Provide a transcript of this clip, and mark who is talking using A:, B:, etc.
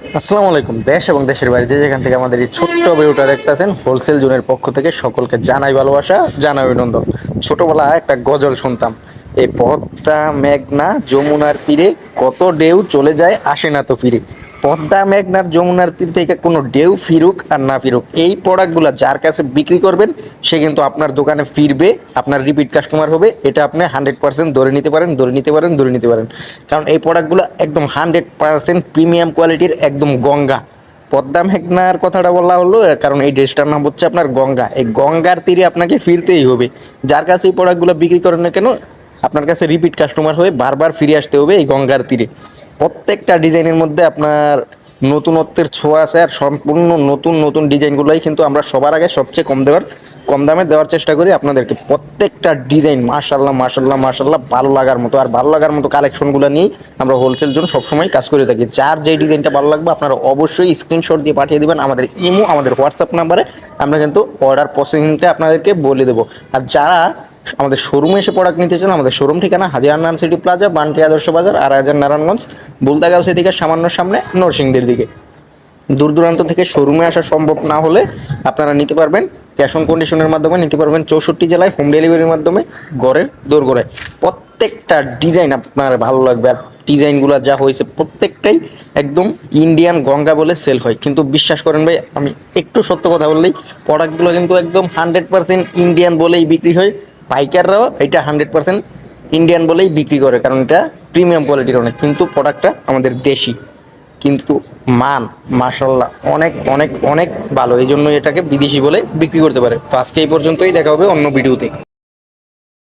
A: আসসালামু আলাইকুম। দেশ এবং দেশের বাইরে যে যেখান থেকে আমাদের এই ছোট্ট ভিডিওটা দেখতেছেন হোলসেল জোনের পক্ষ থেকে সকলকে জানাই ভালোবাসা, জানাই অভিনন্দন। ছোটবেলায় একটা গজল শুনতাম এই পদ্মা, মেঘনা, যমুনার তীরে কত ডেউ চলে যায়, আসে না তো ফিরে। পদ্মা মেঘনার যমুনার তীর থেকে কোনো ডেউ ফিরুক আর না ফিরুক, এই প্রোডাক্টগুলো যার কাছে বিক্রি করবেন, সে কিন্তু আপনার দোকানে ফিরবে, আপনার রিপিট কাস্টমার হবে, এটা আপনি হান্ড্রেড পার্সেন্ট ধরে নিতে পারেন, ধরে নিতে পারেন, ধরে নিতে পারেন। কারণ এই প্রোডাক্টগুলো একদম হান্ড্রেড পার্সেন্ট প্রিমিয়াম কোয়ালিটির একদম গঙ্গা। পদ্মা মেঘনার কথাটা বলা হলো কারণ এই ড্রেসটার নাম হচ্ছে আপনার গঙ্গা। এই গঙ্গার তীরে আপনাকে ফিরতেই হবে। যার কাছে এই প্রোডাক্টগুলো বিক্রি করেন না কেন, আপনার কাছে রিপিট কাস্টমার হয়ে বারবার ফিরে আসতে হবে এই গঙ্গার তীরে। প্রত্যেকটা ডিজাইনের মধ্যে আপনার নতুনত্বের ছোঁয়া আছে আর সম্পূর্ণ নতুন নতুন ডিজাইনগুলোই কিন্তু আমরা সবার আগে সবচেয়ে কম দেওয়ার, কম দামে দেওয়ার চেষ্টা করি আপনাদেরকে। প্রত্যেকটা ডিজাইন মাশাল্লাহ মাশাল্লাহ মাশাল্লাহ ভালো লাগার মতো আর ভালো লাগার মতো কালেকশনগুলো নিয়েই আমরা হোলসেল জন্য সবসময় কাজ করে থাকি। যার যেই ডিজাইনটা ভালো লাগবে আপনারা অবশ্যই স্ক্রিনশট দিয়ে পাঠিয়ে দেবেন আমাদের ইমো, আমাদের হোয়াটসঅ্যাপ নাম্বারে আমরা কিন্তু অর্ডার প্রসেসিংটা আপনাদেরকে বলে দেবো। আর যারা আমাদের শোরুমে এসে প্রোডাক্ট নিতে চান, আমাদের শোরুম ঠিকানা হাজির নান সিটি প্লাজা বান্টি আদর্শ বাজার আর হাজার নারায়ণগঞ্জ, বুলতাগাঁও থেকে সামান্য সামনে নরসিংদীর দিকে। দূর দূরান্ত থেকে শোরুমে আসা সম্ভব না হলে আপনারা নিতে পারবেন ক্যাশ অন কন্ডিশনের মাধ্যমে, নিতে পারবেন চৌষট্টি জেলায় হোম ডেলিভারির মাধ্যমে, ঘরের দোরগোড়ায়। প্রত্যেকটা ডিজাইন আপনার ভালো লাগবে। আর ডিজাইনগুলো যা হয়েছে, প্রত্যেকটাই একদম ইন্ডিয়ান গঙ্গা বলে সেল হয়। কিন্তু বিশ্বাস করেন ভাই, আমি একটু সত্য কথা বললেই প্রোডাক্টগুলো কিন্তু একদম হান্ড্রেড পার্সেন্ট ইন্ডিয়ান বলেই বিক্রি হয়। পাইকাররাও এটা হান্ড্রেড পার্সেন্ট ইন্ডিয়ান বলেই বিক্রি করে, কারণ এটা প্রিমিয়াম কোয়ালিটির অনেক, কিন্তু প্রোডাক্টটা আমাদের দেশি। কিন্তু মান মাসাল্লাহ অনেক অনেক অনেক ভালো। এই জন্য এটাকে বিদেশি বলে বিক্রি করতে পারে। তো আজকে এই পর্যন্তই, দেখা হবে অন্য ভিডিওতে